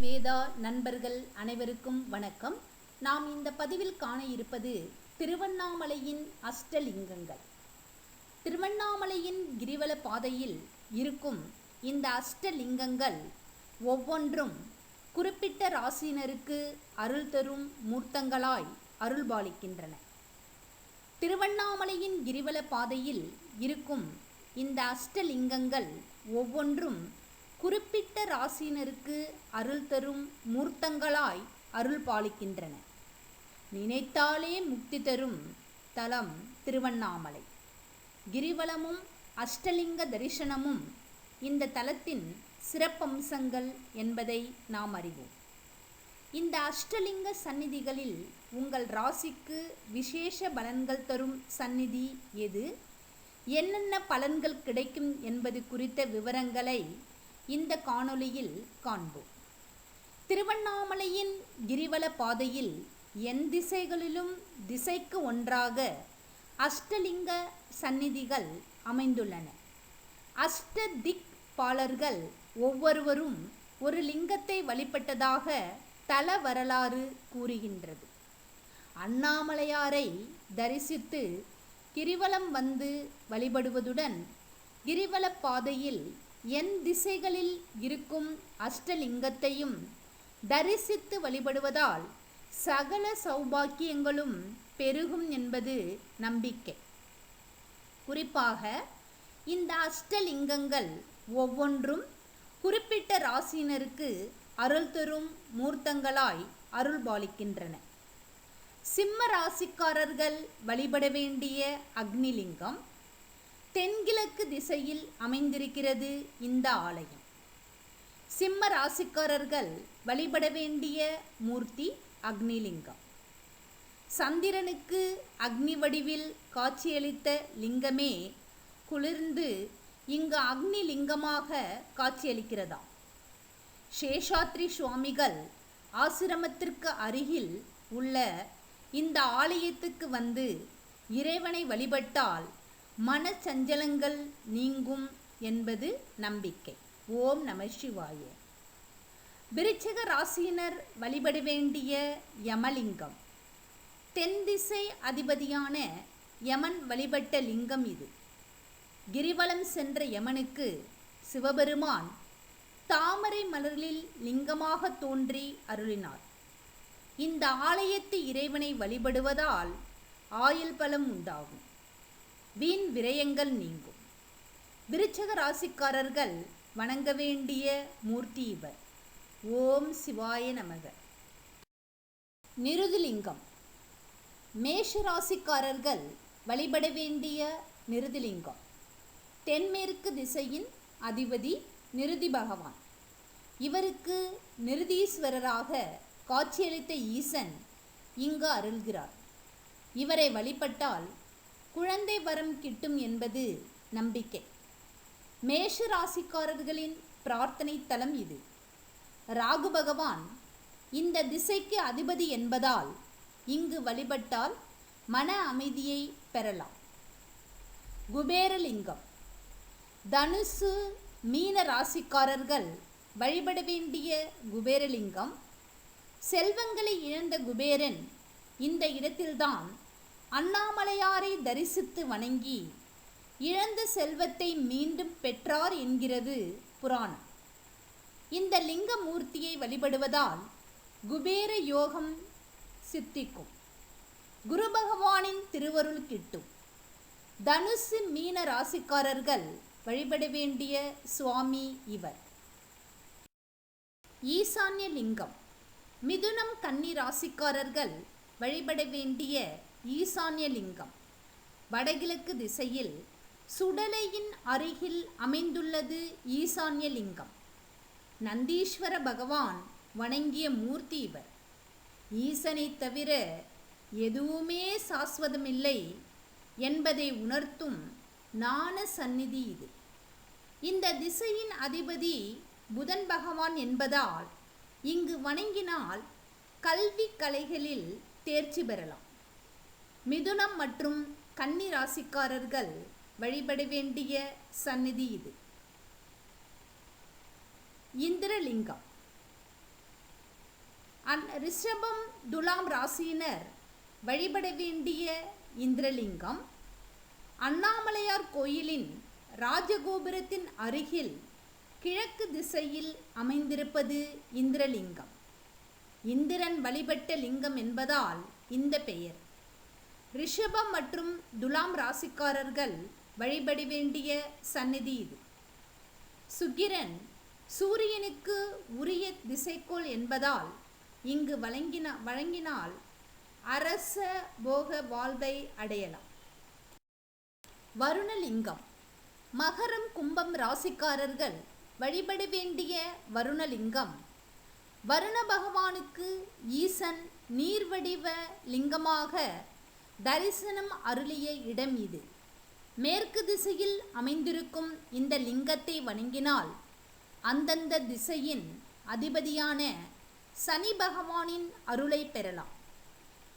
வேதா நண்பர்கள் அனைவருக்கும் வணக்கம். நாம் இந்த பதிவில் காண இருப்பது திருவண்ணாமலையின் அஷ்டலிங்கங்கள். திருவண்ணாமலையின் கிரிவல பாதையில் இருக்கும் இந்த அஷ்டலிங்கங்கள் ஒவ்வொன்றும் குறிப்பிட்ட ராசினருக்கு அருள் தரும் மூர்த்தங்களாய் அருள்பாலிக்கின்றன. திருவண்ணாமலையின் கிரிவல பாதையில் இருக்கும் இந்த அஷ்டலிங்கங்கள் ஒவ்வொன்றும் குறிப்பிட்ட ராசினருக்கு அருள் தரும் மூர்த்தங்களாய் அருள் பாலிக்கின்றன. நினைத்தாலே முக்தி தரும் தலம் திருவண்ணாமலை. கிரிவலமும் அஷ்டலிங்க தரிசனமும் இந்த தலத்தின் சிறப்பம்சங்கள் என்பதை நாம் அறிவோம். இந்த அஷ்டலிங்க சந்நிதிகளில் உங்கள் ராசிக்கு விசேஷ பலன்கள் தரும் சந்நிதி எது? என்னென்ன பலன்கள் கிடைக்கும் என்பது குறித்த விவரங்களை இந்த காணொளியில் காண்போம். திருவண்ணாமலையின் கிரிவல பாதையில் என் திசைகளிலும் திசைக்கு ஒன்றாக அஷ்டலிங்க சந்நிதிகள் அமைந்துள்ளன. அஷ்ட திக் பாலர்கள் ஒவ்வொருவரும் ஒரு லிங்கத்தை வழிபட்டதாக தல வரலாறு கூறுகின்றது. அண்ணாமலையாரை தரிசித்து கிரிவலம் வந்து வழிபடுவதுடன் கிரிவல பாதையில் என் திசைகளில் இருக்கும் அஷ்டலிங்கத்தையும் தரிசித்து வழிபடுவதால் சகல சௌபாக்கியங்களும் பெருகும் என்பது நம்பிக்கை. குறிப்பாக இந்த அஷ்டலிங்கங்கள் ஒவ்வொன்றும் குறிப்பிட்ட ராசியினருக்கு அருள் தரும் மூர்த்தங்களாய் அருள்பாலிக்கின்றன. சிம்ம ராசிக்காரர்கள் வழிபட வேண்டிய அக்னிலிங்கம் தென்கிழக்கு திசையில் அமைந்திருக்கிறது இந்த ஆலயம். சிம்ம ராசிக்காரர்கள் வழிபட வேண்டிய மூர்த்தி அக்னிலிங்கம். சந்திரனுக்கு அக்னி வடிவில் காட்சியளித்த லிங்கமே குளிர்ந்து இங்கு அக்னி லிங்கமாக காட்சியளிக்கிறதாம். சேஷாத்ரி சுவாமிகள் ஆசிரமத்திற்கு அருகில் உள்ள இந்த ஆலயத்துக்கு வந்து இறைவனை வழிபட்டால் மனச்சஞ்சலங்கள் நீங்கும் என்பது நம்பிக்கை. ஓம் நம சிவாய. விருச்சக ராசியினர் வழிபட வேண்டிய யமலிங்கம். தென் திசை அதிபதியான யமன் வழிபட்ட லிங்கம் இது. கிரிவலம் சென்ற யமனுக்கு சிவபெருமான் தாமரை மலரில் லிங்கமாக தோன்றி அருளினார். இந்த ஆலயத்து இறைவனை வழிபடுவதால் ஆயுள் பலம் உண்டாகும். வீண் விரயங்கள் நீங்கும். விருச்சக ராசிக்காரர்கள் வணங்க வேண்டிய மூர்த்தி இவர். ஓம் சிவாய நமக. நிருதிலிங்கம். மேஷ ராசிக்காரர்கள் வழிபட வேண்டிய நிருதிலிங்கம். தென்மேற்கு திசையின் அதிபதி நிருதி பகவான். இவருக்கு நிருதீஸ்வரராக காட்சியளித்த ஈசன் இங்கு அருள்கிறார். இவரை வழிபட்டால் குழந்தை வரம் கிட்டும் என்பது நம்பிக்கை. மேஷ ராசிக்காரர்களின் பிரார்த்தனை தலம் இது. ராகு பகவான் இந்த திசைக்கு அதிபதி என்பதால் இங்கு வழிபட்டால் மன அமைதியை பெறலாம். குபேரலிங்கம் தனுசு மீன ராசிக்காரர்கள் வழிபட வேண்டிய குபேரலிங்கம் செல்வங்களை இழந்த குபேரன் இந்த இடத்தில்தான் அண்ணாமலையாரை தரிசித்து வணங்கி இழந்த செல்வத்தை மீண்டும் பெற்றார் என்கிறது புராணம். இந்த லிங்க மூர்த்தியை வழிபடுவதால் குபேர யோகம் சித்திக்கும். குரு பகவானின் திருவருள் கிட்டும். தனுசு மீன ராசிக்காரர்கள் வழிபட வேண்டிய சுவாமி இவர். ஈசான்ய லிங்கம். மிதுனம் கன்னி ராசிக்காரர்கள் வழிபட வேண்டிய ஈசான்ய லிங்கம் வடகிழக்கு திசையில் சுடலையின் அருகில் அமைந்துள்ளது ஈசான்ய லிங்கம் நந்தீஸ்வர பகவான் வணங்கிய மூர்த்தி இவர். ஈசனை தவிர எதுவுமே சாஸ்வதமில்லை என்பதை உணர்த்தும் ஞான சந்நிதி இது. இந்த திசையின் அதிபதி புதன் பகவான் என்பதால் இங்கு வணங்கினால் கல்வி கலைகளில் தேர்ச்சி பெறலாம். மிதுனம் மற்றும் கன்னி ராசிக்காரர்கள் வழிபட வேண்டிய சந்நிதி இது. இந்திரலிங்கம். அந் ரிஷபம் துலாம் ராசியினர் வழிபட வேண்டிய இந்திரலிங்கம். அண்ணாமலையார் கோயிலின் ராஜகோபுரத்தின் அருகில் கிழக்கு திசையில் அமைந்திருப்பது இந்திரலிங்கம். இந்திரன் வழிபட்ட லிங்கம் என்பதால் இந்த பெயர். ரிஷபம் மற்றும் துலாம் ராசிக்காரர்கள் வழிபட வேண்டிய சந்நிதி இது. சுக்கிரன் சூரியனுக்கு உரிய திசைக்கோள் என்பதால் இங்கு வழங்கின வழங்கினால் அரச போக வாழ்வை அடையலாம். வருணலிங்கம் மகரம் கும்பம் ராசிக்காரர்கள் வழிபட வேண்டிய வருணலிங்கம். வருண பகவானுக்கு ஈசன் நீர்வடிவ லிங்கமாக தரிசனம் அருளிய இடம் இது. மேற்கு திசையில் அமைந்திருக்கும் இந்த லிங்கத்தை வணங்கினால் அந்தந்த திசையின் அதிபதியான சனி பகவானின் அருளை பெறலாம்.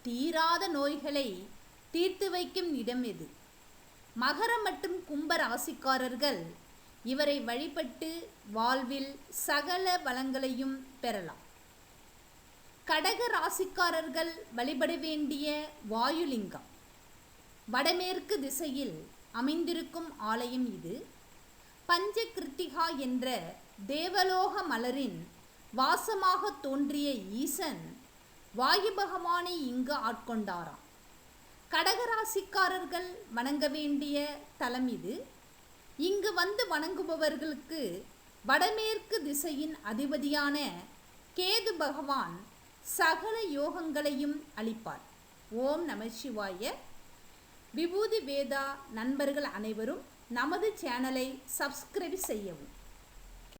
தீராத நோய்களை தீர்த்து வைக்கும் இடம் இது. மகர மற்றும் கும்ப ராசிக்காரர்கள் இவரை வழிபட்டு வாழ்வில் சகல வளங்களையும் பெறலாம். கடக ராசிக்காரர்கள் வழிபட வேண்டிய வாயுலிங்கம். வடமேற்கு திசையில் அமைந்திருக்கும் ஆலயம் இது. பஞ்ச கிருத்திகா என்ற தேவலோக மலரின் வாசமாக தோன்றிய ஈசன் வாயு பகவானை இங்கு ஆட்கொண்டாராம். கடகராசிக்காரர்கள் வணங்க வேண்டிய தலம் இது. இங்கு வந்து வணங்குபவர்களுக்கு வடமேற்கு திசையின் அதிபதியான கேது பகவான் சகல யோகங்களையும் அளிப்பார். ஓம் நம சிவாய. விபூதி வேதா நண்பர்கள் அனைவரும் நமது சேனலை சப்ஸ்கிரைப் செய்யவும்.